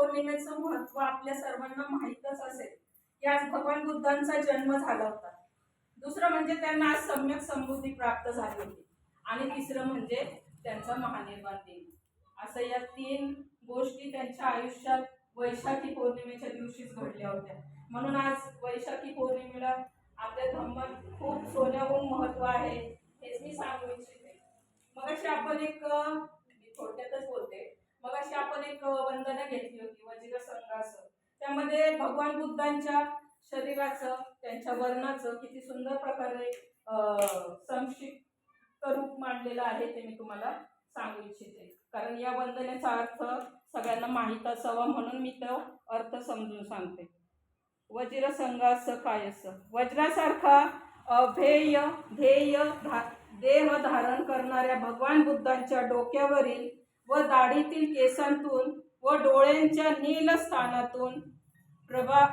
पौर्णिमेचं महत्त्व आपल्या सर्वांना माहीतच असेल. यात भगवान बुद्धांचा जन्म झाला होता. दुसरं म्हणजे त्यांना आज सम्यक समृद्धी प्राप्त झाली होती. आणि तिसरं म्हणजे त्यांचा महानिर्वाण दिन. असं या तीन गोष्टी त्यांच्या आयुष्यात वैशाखी पौर्णिमेच्या दिवशीच घडल्या होत्या. म्हणून आज वैशाखी पौर्णिमेला आपल्या धर्मात खूप सोन्याहून महत्त्व आहे हेच मी सांगू इच्छिते. मग अशी आपण एक अं, थोडक्यातच बोलते. मग अशी आपण एक वंदना घेतली होती. असं त्यामध्ये भगवान बुद्धांच्या शरीराचं त्यांच्या वर्णाचं किती सुंदर प्रकारे संक्षिप्त रूप मांडलेलं आहे ते मी तुम्हाला सांगू इच्छिते. कारण या वंदनेचा अर्थ सगळ्यांना माहीत असावा म्हणून मी तो अर्थ समजून सांगते. वज्र संघास कायस. वज्रासारखा अभेय ध्येय धा देह धारण करणाऱ्या भगवान बुद्धांच्या डोक्यावरील व दाढीतील केसांतून व डोळ्यांच्या नील स्थानातून प्रभा